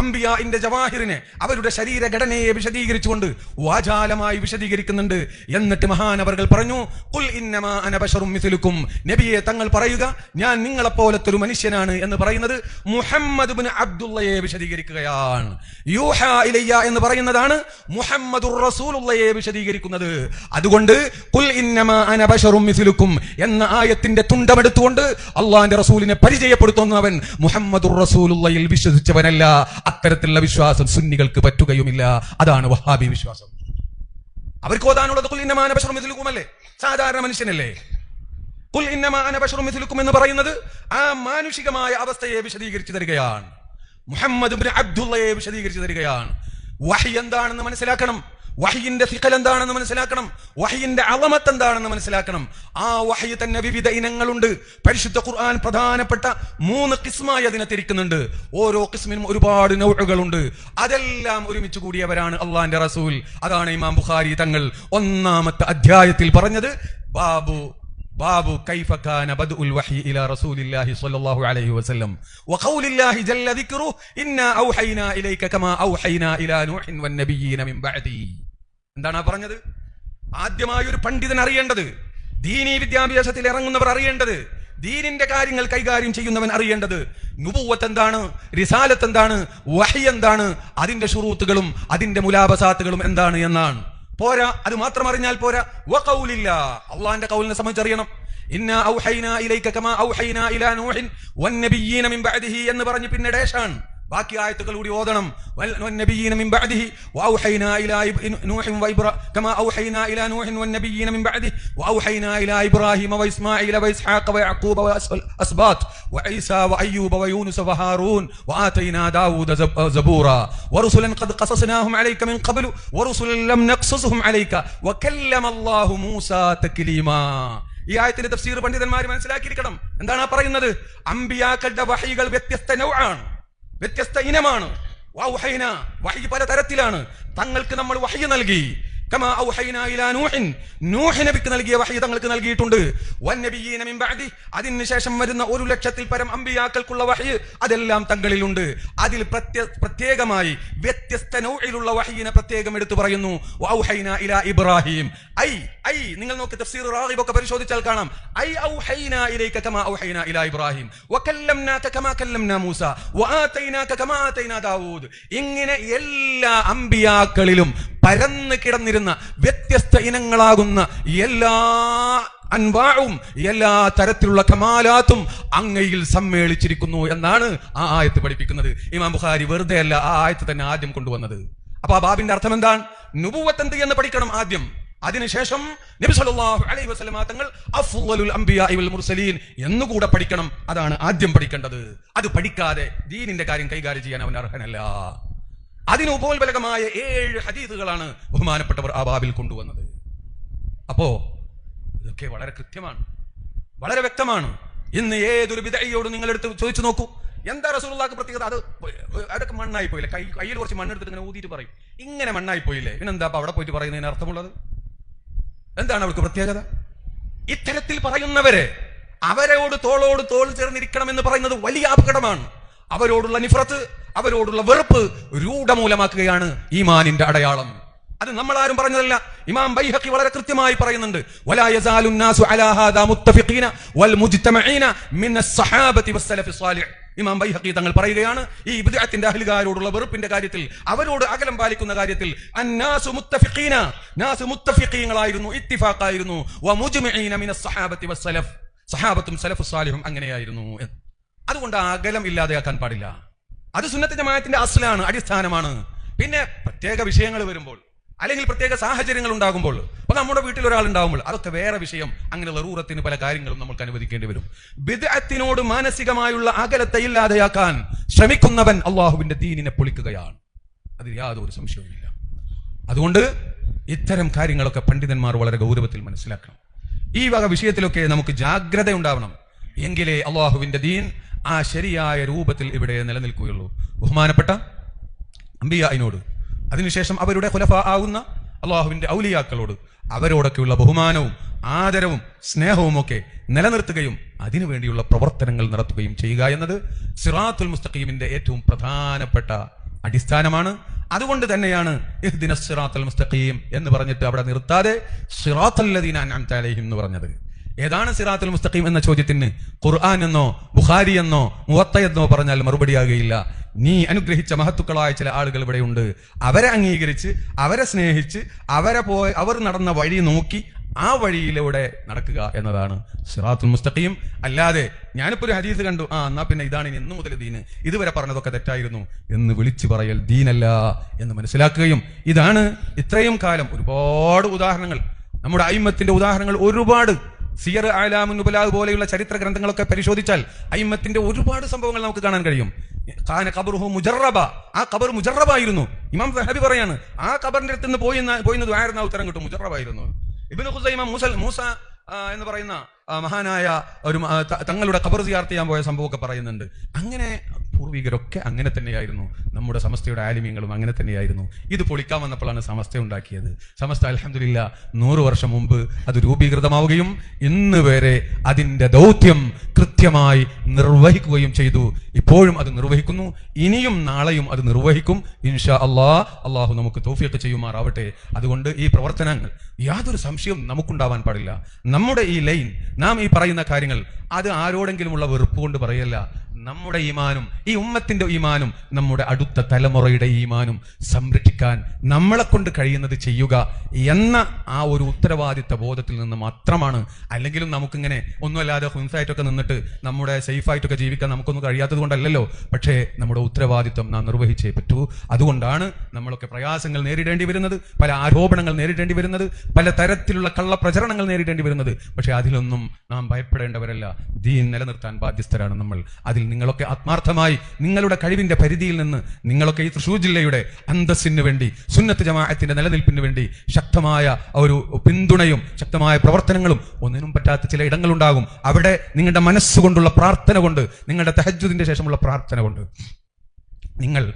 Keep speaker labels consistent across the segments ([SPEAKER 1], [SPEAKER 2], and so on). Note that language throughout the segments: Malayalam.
[SPEAKER 1] അംബിയാന്റെ ജവാഹിറിനെ അവരുടെ ശരീരഘടനയെ വിശദീകരിച്ചുകൊണ്ട് വാചാലമായി വിശദീകരിക്കുന്നുണ്ട്. എന്നിട്ട് മഹാനവർകൾ പറഞ്ഞു "ഖുൽ ഇന്നമാ നബിയെ തങ്ങൾ പറയുക ഞാൻ നിങ്ങളെപ്പോലത്തെ ഒരു മനുഷ്യനാണ് എന്ന് പറയുന്നത് മുഹമ്മദ് അബ്ദുള്ളയെ വിശദീകരിക്കുകയാണ്. ഇലയ്യ എന്ന് പറയുന്നതാണ് മുഹമ്മദ് റസൂലുള്ളയെ വിശദീകരിക്കുന്നത്. അതുകൊണ്ട് ഖുൽ ഇന്നമാ എന്ന ആയത്തിന്റെ തുണ്ടമെടുത്തുകൊണ്ട് അള്ളാന്റെ റസൂലിനെ പരിചയപ്പെടുത്തുന്നവൻ മുഹമ്മദ് റസൂലുള്ളയിൽ വിശ്വസിച്ചവനല്ല. അത്തരത്തിലുള്ള വിശ്വാസം സുന്നികൾക്ക് പറ്റുകയുമില്ല. അതാണ് വഹാബി വിശ്വാസം. അവർക്ക് ഓതാനുള്ളത് മിഥിലുക്കുമല്ലേ സാധാരണ മനുഷ്യനല്ലേ? കുൽ ഇന്നമാന ബശറും മിഥിലുക്കും എന്ന് പറയുന്നത് ആ മാനുഷികമായ അവസ്ഥയെ വിശദീകരിച്ചു തരികയാണ്. മുഹമ്മദ് അബ്ദുള്ളയെ വിശദീകരിച്ചു തരികയാണ്. വഹി എന്താണെന്ന് മനസ്സിലാക്കണം. വഹിയിന്റെ സിഖൽ എന്താണെന്ന് മനസ്സിലാക്കണം. വഹിയിന്റെ അളമത്ത് എന്താണെന്ന് മനസ്സിലാക്കണം. ആ വഹി തന്നെ വിവിധ ഇനങ്ങളുണ്ട്. പരിശുദ്ധ ഖുർആൻ പ്രധാനപ്പെട്ട മൂന്ന് കിസ്മായി അതിനെ തിരിക്കുന്നുണ്ട്. ഓരോ കിസ്മിനും ഒരുപാട് നൗഴുകളുണ്ട് അതെല്ലാം ഒരുമിച്ച് കൂടിയവരാണ് അള്ളാന്റെ റസൂൽ. അതാണ് ഇമാം ബുഖാരി തങ്ങൾ ഒന്നാമത്തെ അധ്യായത്തിൽ പറഞ്ഞത്. ബാബു ബാബു കൈഫ കാന ബദ്ഉൽ വഹി ഇലാ റസൂലില്ലാഹി സ്വല്ലല്ലാഹു അലൈഹി വസല്ലം. വഖൗലില്ലാഹി ജല്ല ദിക്റു ഇന്നാ ഔഹൈനാ ഇലൈക കമാ ഔഹൈനാ ഇലാ നൂഹിൻ വന്നബിയ്യീന മിൻ ബഅദി. എന്താണ് പറഞ്ഞത്? ആദ്യമായി ഒരു പണ്ഡിതൻ അറിയേണ്ടത് ദീനീ വിദ്യാഭ്യാസത്തിൽ ഇറങ്ങുന്നവർ അറിയേണ്ടത് ദീനിന്റെ കാര്യങ്ങൾ കൈകാര്യം ചെയ്യുന്നവൻ അറിയേണ്ടത് നുബുവത്ത് എന്താണ് റിസാലത്ത് എന്താണ് വഹി എന്താണ് അതിന്റെ ഷുറൂത്തുകളും അതിന്റെ മുലാബസാത്തുകളും എന്താണ് എന്നാണ്. പോരാ അത് മാത്രം അറിഞ്ഞാൽ പോരാ. വഖൗലില്ല. അള്ളാഹിന്റെ കൗലിനെ സംബന്ധിച്ചറിയണം. ഇന്ന ഔഹൈനാ ഇലൈക കമാ ഇലാ നൂഹിൻ മിൻ എന്ന് പറഞ്ഞ് പിന്നെ ഡേഷാണ് ബാക്കി ആയത്തുകൾ കൂടി ഓതണം വൽ- വന്നബിയ്യീന മിൻ ബഅദിഹി വഔഹൈനാ ഇലാ ഇബ്- നൂഹിൻ വഇബ്രാ കമാ ഔഹൈനാ ഇലാ നൂഹിൻ വന്നബിയ്യീന മിൻ ബഅദിഹി വഔഹൈനാ ഇലാ ഇബ്രാഹിമ വഇസ്മാഈല വഇസ്ഹാഖ വയഅഖൂബ വഅസ്ബാത്ത് വഈസാ വഅയ്യൂബ വയൂനുസ വഹാറൂൻ വആതൈനാ ദാവൂദ സബ- സബൂറാ ورسلا قد قصصناهم عليك من قبل ورسلا لم نقصصهم عليك وكلم الله موسى تكليما ഈ ആയത്തിന്റെ തഫ്സീർ പണ്ഡിതന്മാർ മനസ്സിലാക്കിയിരിക്കണം എന്താണ് ആ പറയുന്നത് അമ്പിയാക്കളുടെ വഹികൾ വ്യത്യസ്ത നൗആണ് വ്യത്യസ്ത ഇനമാണ്. വൗഹൈന വഹി പല തരത്തിലാണ് തങ്ങൾക്ക് നമ്മൾ വഹി നൽകി. കമാ ഔഹൈന ഇലാ നൂഹിൻ. നൂഹ് നബിക്ക് നൽകിയ വഹി തങ്ങൾക്ക് നൽകിയിട്ടുണ്ട്. വന്നബിയ്യീന മിൻ ബഅദി. അതിനുശേഷം വരുന്ന ഒരു ലക്ഷത്തിൽ പരം അമ്പിയാക്കൾക്കുള്ള വഹി അതെല്ലാം തങ്ങളിലുണ്ട്. അതിൽ പ്രത്യ പ്രത്യേകമായി വ്യത്യസ്ത നൗഇലുള്ള വഹിയിനെ പ്രത്യേകം എടുത്തു പറയുന്നു. വൗഹൈന ഇലാ ഇബ്രാഹിം. ഐ ഐ നിങ്ങൾ നോക്കി തഫ്സീർ റാഗിബ് ഒക്കെ പരിശോധിച്ചാൽ കാണാം. ഐ ഔഹൈന ഇലൈക കമാ ഔഹൈന ഇലാ ഇബ്രാഹിം. വകല്ലംനാക കമാ കല്ലംനാ മൂസ. വആതൈനാക കമാ ആതൈനാ ദാവൂദ്. ഇങ്ങനെ എല്ലാ അമ്പിയാക്കളിലും പരന്നു കിടന്നിരുന്ന വ്യത്യസ്ത ഇനങ്ങളാകുന്ന എല്ലാ അൻവാഴും എല്ലാ തരത്തിലുള്ള കമാലാത്തും അങ്ങയിൽ സമ്മേളിച്ചിരിക്കുന്നു എന്നാണ് ആ ആയത്ത് പഠിപ്പിക്കുന്നത്. ഇമാം ബുഖാരി വെറുതെ അല്ല ആ ആയത്ത് തന്നെ ആദ്യം കൊണ്ടുവന്നത്. അപ്പൊ ആ ബാബിന്റെ അർത്ഥം എന്താണ്? നുബുവത്ത് എന്ത് എന്ന് പഠിക്കണം ആദ്യം. അതിനുശേഷം നബി സല്ലല്ലാഹു അലൈഹി വസല്ലമ തങ്ങൾ അഫ്ളലുൽ അംബിയാഇ വൽ മുർസലീൻ എന്നുകൂടെ പഠിക്കണം. അതാണ് ആദ്യം പഠിക്കേണ്ടത്. അത് പഠിക്കാതെ ദീനിന്റെ കാര്യം കൈകാര്യം ചെയ്യാൻ അവൻ അർഹനല്ല. അതിന് ഉപോത്ബലകമായ ഏഴ് ഹദീസുകളാണ് ബഹുമാനപ്പെട്ടവർ ആ ബാബിൽ കൊണ്ടുവന്നത്. അപ്പോ ഇതൊക്കെ വളരെ കൃത്യമാണ്. വളരെ വ്യക്തമാണ്. ഇന്ന് ഏതൊരു വിദഗ്ധയോട് നിങ്ങളെടുത്ത് ചോദിച്ചു നോക്കൂ. എന്താ റസൂലുള്ളാഹിക്ക് പ്രത്യേകത? അത് അതൊക്കെ മണ്ണായി പോയില്ലേ? കൈ കയ്യിൽ കുറച്ച് മണ്ണെടുത്തിട്ട് ഇങ്ങനെ ഊതിയിട്ട് പറയും. ഇങ്ങനെ മണ്ണായി പോയില്ലേ? പിന്നെന്താ അവിടെ പോയിട്ട് പറയുന്നതിന് അർത്ഥമുള്ളത്? എന്താണ് അവൾക്ക് പ്രത്യേകത? ഇത്തരത്തിൽ പറയുന്നവരെ അവരോട് തോളോട് തോൾ ചേർന്നിരിക്കണം എന്ന് പറയുന്നത് വലിയ അപകടമാണ്. അവരോടുള്ള നിഫ്രത്ത് അവരോടുള്ള വെറുപ്പ് രൂഢമൂലമാക്കുകയാണ് ഈമാനിന്റെ അടയാളം. അത് നമ്മൾ ആരും പറഞ്ഞതല്ല. ഇമാം ബൈഹഖി വളരെ കൃത്യമായി പറയുന്നുണ്ട്. വലാ യസാലു അലാ ഹാദാ മുത്തഫിഖീന വൽ മുജ്തമഈന മിൻ അസ്സഹാബത്തി വസ്സലഫി സ്വാലിഹ്. ഇമാം ബൈഹഖി തങ്ങൾ പറയുകയാണ് ഈ ബിദ്അത്തിന്റെ അഹ്ലുകാരോടുള്ള വെറുപ്പിന്റെ കാര്യത്തിൽ അവരോട് അകലം പാലിക്കുന്ന കാര്യത്തിൽ അന്നാസു മുത്തഫിഖീന നാസ് മുത്തഫിഖീങ്ങളായിരുന്നു ഇത്തിഫാഖായിരുന്നു. വ മുജ്മഈന മിൻ അസ്സഹാബത്തി വസ്സലഫ്. സഹാബത്തും സലഫു സാലിഹും അങ്ങനെയായിരുന്നു. അതുകൊണ്ട് അകലം ഇല്ലാതെയാക്കാൻ പാടില്ല. അത് സുന്നത്ത് ജമാഅത്തിന്റെ അസ്ലാണ് അടിസ്ഥാനമാണ്. പിന്നെ പ്രത്യേക വിഷയങ്ങൾ വരുമ്പോൾ അല്ലെങ്കിൽ പ്രത്യേക സാഹചര്യങ്ങൾ ഉണ്ടാകുമ്പോൾ അപ്പൊ നമ്മുടെ വീട്ടിൽ ഒരാൾ ഉണ്ടാകുമ്പോൾ അതൊക്കെ വേറെ വിഷയം. അങ്ങനെ ലറൂറത്തിന് പല കാര്യങ്ങളും നമുക്ക് അനുവദിക്കേണ്ടി വരും. ബിദ്അത്തിനോട് മാനസികമായുള്ള അകലത്തെ ഇല്ലാതെയാക്കാൻ ശ്രമിക്കുന്നവൻ അള്ളാഹുവിന്റെ ദീനിനെ പൊളിക്കുകയാണ്. അതിൽ യാതൊരു സംശയവുമില്ല. അതുകൊണ്ട് ഇത്തരം കാര്യങ്ങളൊക്കെ പണ്ഡിതന്മാർ വളരെ ഗൗരവത്തിൽ മനസ്സിലാക്കണം. ഈ വക വിഷയത്തിലൊക്കെ നമുക്ക് ജാഗ്രത ഉണ്ടാവണം. എങ്കിലേ അള്ളാഹുവിന്റെ ദീൻ ആ ശരിയായ രൂപത്തിൽ ഇവിടെ നിലനിൽക്കുകയുള്ളൂ. ബഹുമാനപ്പെട്ട അമ്പിയായിനോട് അതിനുശേഷം അവരുടെ ഖുലഫ ആകുന്ന അള്ളാഹുവിന്റെ ഔലിയാക്കളോട് അവരോടൊക്കെയുള്ള ബഹുമാനവും ആദരവും സ്നേഹവും ഒക്കെ നിലനിർത്തുകയും അതിനുവേണ്ടിയുള്ള പ്രവർത്തനങ്ങൾ നടത്തുകയും ചെയ്യുക എന്നത് സിറാത്തുൽ മുസ്തഖീമിന്റെ ഏറ്റവും പ്രധാനപ്പെട്ട അടിസ്ഥാനമാണ്. അതുകൊണ്ട് തന്നെയാണ് സിറാത്തുൽ മുസ്തഖീം എന്ന് പറഞ്ഞിട്ട് അവിടെ നിർത്താതെ സിറാത്തല്ലദീന അൻഅംത അലൈഹിം എന്ന് പറഞ്ഞത്. ഏതാണ് സിറാത്തുൽ മുസ്തഖീം എന്ന ചോദ്യത്തിന് ഖുർആൻ എന്നോ ബുഖാരി എന്നോ മുവത്ത എന്നോ പറഞ്ഞാൽ മറുപടിയാകുകയില്ല. നീ അനുഗ്രഹിച്ച മഹത്തുക്കളായ ചില ആളുകൾ ഇവിടെ ഉണ്ട്. അവരെ അംഗീകരിച്ച് അവരെ സ്നേഹിച്ച് അവരെ പോയി അവർ നടന്ന വഴി നോക്കി ആ വഴിയിലൂടെ നടക്കുക എന്നതാണ് സിറാത്തുൽ മുസ്തഖീം. അല്ലാതെ ഞാനിപ്പോ ഒരു ഹദീസ് കണ്ടു. ആ എന്നാ പിന്നെ ഇതാണ് ഇനി എന്നു മുതൽ ദീന്. ഇതുവരെ പറഞ്ഞതൊക്കെ തെറ്റായിരുന്നു എന്ന് വിളിച്ചു പറയൽ ദീനല്ല എന്ന് മനസ്സിലാക്കുകയും ഇതാണ് ഇത്രയും കാലം ഒരുപാട് ഉദാഹരണങ്ങൾ. നമ്മുടെ അയിമത്തിന്റെ ഉദാഹരണങ്ങൾ ഒരുപാട്. സിയർ ആലാമുൻ നുബലാഗ് പോലെയുള്ള ചരിത്ര ഗ്രന്ഥങ്ങളൊക്കെ പരിശോധിച്ചാൽ അയിമത്തിന്റെ ഒരുപാട് സംഭവങ്ങൾ നമുക്ക് കാണാൻ കഴിയും. ഖാന ഖബറുഹു മുജറബ. ആ ഖബർ മുജറബായിരുന്നു. ഇമാം സഹബി പറയാണ് ആ ഖബറിന്റെ അടുത്ത് നിന്ന് പോയി പോയിന്ന് ആയിരുന്ന ഉത്തരം കിട്ടും. മുജറബായിരുന്നു. ഇബ്നു ഹുസൈമ മൂസൽ മൂസ എന്ന് പറയുന്ന മഹാനായ ഒരു തങ്ങളുടെ ഖബർ സിയാർത്ത് ചെയ്യാൻ പോയ സംഭവമൊക്കെ പറയുന്നുണ്ട്. അങ്ങനെ പൂർവികരൊക്കെ അങ്ങനെ തന്നെയായിരുന്നു. നമ്മുടെ സമസ്തയുടെ ആലിമ്യങ്ങളും അങ്ങനെ തന്നെയായിരുന്നു. ഇത് പൊളിക്കാൻ വന്നപ്പോഴാണ് സമസ്ത ഉണ്ടാക്കിയത്. സമസ്ത അലഹമില്ല നൂറ് വർഷം മുമ്പ് അത് രൂപീകൃതമാവുകയും ഇന്ന് വരെ അതിന്റെ ദൗത്യം കൃത്യമായി നിർവഹിക്കുകയും ചെയ്തു. ഇപ്പോഴും അത് നിർവഹിക്കുന്നു. ഇനിയും നാളെയും അത് നിർവഹിക്കും. ഇൻഷാ അള്ളാ അള്ളാഹു നമുക്ക് തോഫിയൊക്കെ ചെയ്യുമാറാവട്ടെ. അതുകൊണ്ട് ഈ പ്രവർത്തനങ്ങൾ യാതൊരു സംശയവും നമുക്കുണ്ടാവാൻ പാടില്ല. നമ്മുടെ ഈ ലൈൻ നാം ഈ പറയുന്ന കാര്യങ്ങൾ അത് ആരോടെങ്കിലുമുള്ള വെറുപ്പ് കൊണ്ട് പറയല്ല. നമ്മുടെ ഈമാനും ഈ ഉമ്മത്തിന്റെ ഈമാനും നമ്മുടെ അടുത്ത തലമുറയുടെ ഈമാനും സംരക്ഷിക്കാൻ നമ്മളെ കൊണ്ട് കഴിയുന്നത് ചെയ്യുക എന്ന ആ ഒരു ഉത്തരവാദിത്ത ബോധത്തിൽ നിന്ന് മാത്രമാണ്. അല്ലെങ്കിലും നമുക്കിങ്ങനെ ഒന്നുമല്ലാതെ ഹിംസായിട്ടൊക്കെ നിന്നിട്ട് നമ്മുടെ സേഫായിട്ടൊക്കെ ജീവിക്കാൻ നമുക്കൊന്നും കഴിയാത്തത് കൊണ്ടല്ലല്ലോ. പക്ഷേ നമ്മുടെ ഉത്തരവാദിത്വം നാം നിർവഹിച്ചേ പറ്റൂ. അതുകൊണ്ടാണ് നമ്മളൊക്കെ പ്രയാസങ്ങൾ നേരിടേണ്ടി വരുന്നത് പല ആരോപണങ്ങൾ നേരിടേണ്ടി വരുന്നത് പല തരത്തിലുള്ള കള്ളപ്രചരണങ്ങൾ നേരിടേണ്ടി വരുന്നത്. പക്ഷേ അതിലൊന്നും നാം ഭയപ്പെടേണ്ടവരല്ല. ദീൻ നിലനിർത്താൻ ബാധ്യസ്ഥരാണ് നമ്മൾ. അതിൽ നിങ്ങളൊക്കെ ആത്മാർത്ഥമായി നിങ്ങളുടെ കഴിവിന്റെ പരിധിയിൽ നിന്ന് നിങ്ങളൊക്കെ ഈ തൃശൂർ ജില്ലയുടെ അന്തസ്സിന് വേണ്ടി സുന്നത്ത് ജമാഅത്തിന്റെ നിലനിൽപ്പിന് വേണ്ടി ശക്തമായ ഒരു പിന്തുണയും ശക്തമായ പ്രവർത്തനങ്ങളും ഒന്നിനും പറ്റാത്ത ചില ഇടങ്ങളുണ്ടാകും. അവിടെ നിങ്ങളുടെ മനസ്സുകൊണ്ടുള്ള പ്രാർത്ഥന കൊണ്ട് നിങ്ങളുടെ തഹജുദിന്റെ ശേഷമുള്ള പ്രാർത്ഥന കൊണ്ട് നിങ്ങൾ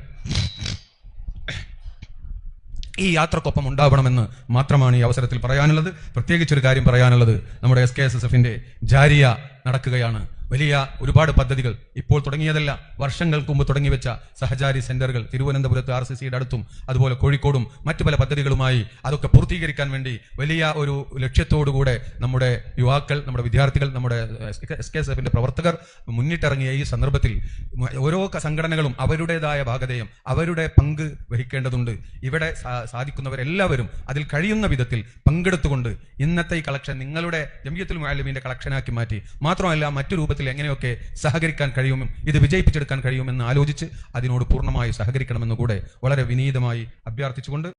[SPEAKER 1] ഈ യാത്രക്കൊപ്പം ഉണ്ടാവണമെന്ന് മാത്രമാണ് ഈ അവസരത്തിൽ പറയാനുള്ളത്. പ്രത്യേകിച്ചൊരു കാര്യം പറയാനുള്ളത് നമ്മുടെ എസ് കെ എസ് എസ് എഫിന്റെ ജാരിയ നടക്കുകയാണ്. വലിയ ഒരുപാട് പദ്ധതികൾ ഇപ്പോൾ തുടങ്ങിയതല്ല. വർഷങ്ങൾക്ക് മുമ്പ് തുടങ്ങി വെച്ച സഹചാരി സെന്ററുകൾ തിരുവനന്തപുരത്ത് ആർ സി സിയുടെ അടുത്തും അതുപോലെ കോഴിക്കോടും മറ്റു പല പദ്ധതികളുമായി അതൊക്കെ പൂർത്തീകരിക്കാൻ വേണ്ടി വലിയ ഒരു ലക്ഷ്യത്തോടുകൂടെ നമ്മുടെ യുവാക്കൾ നമ്മുടെ വിദ്യാർത്ഥികൾ നമ്മുടെ എസ് കെ എസ് എഫിന്റെ പ്രവർത്തകർ മുന്നിട്ടിറങ്ങിയ ഈ സന്ദർഭത്തിൽ ഓരോ സംഘടനകളും അവരുടേതായ ഭാഗതയും അവരുടെ പങ്ക് വഹിക്കേണ്ടതുണ്ട്. ഇവിടെ സാധിക്കുന്നവരെല്ലാവരും അതിൽ കഴിയുന്ന വിധത്തിൽ പങ്കെടുത്തുകൊണ്ട് ഇന്നത്തെ ഈ കളക്ഷൻ നിങ്ങളുടെ ജമിയത്തുൽ മുഅല്ലിമീന്റെ കളക്ഷനാക്കി മാറ്റി. മാത്രമല്ല മറ്റു രൂപത്തിൽ എങ്ങനെയൊക്കെ സഹകരിക്കാൻ കഴിയുമെന്നും ഇത് വിജയിപ്പിച്ചെടുക്കാൻ കഴിയുമെന്ന് ആലോചിച്ച് അതിനോട് പൂർണമായി സഹകരിക്കണമെന്ന് കൂടെ വളരെ വിനീതമായി അഭ്യർത്ഥിച്ചുകൊണ്ട്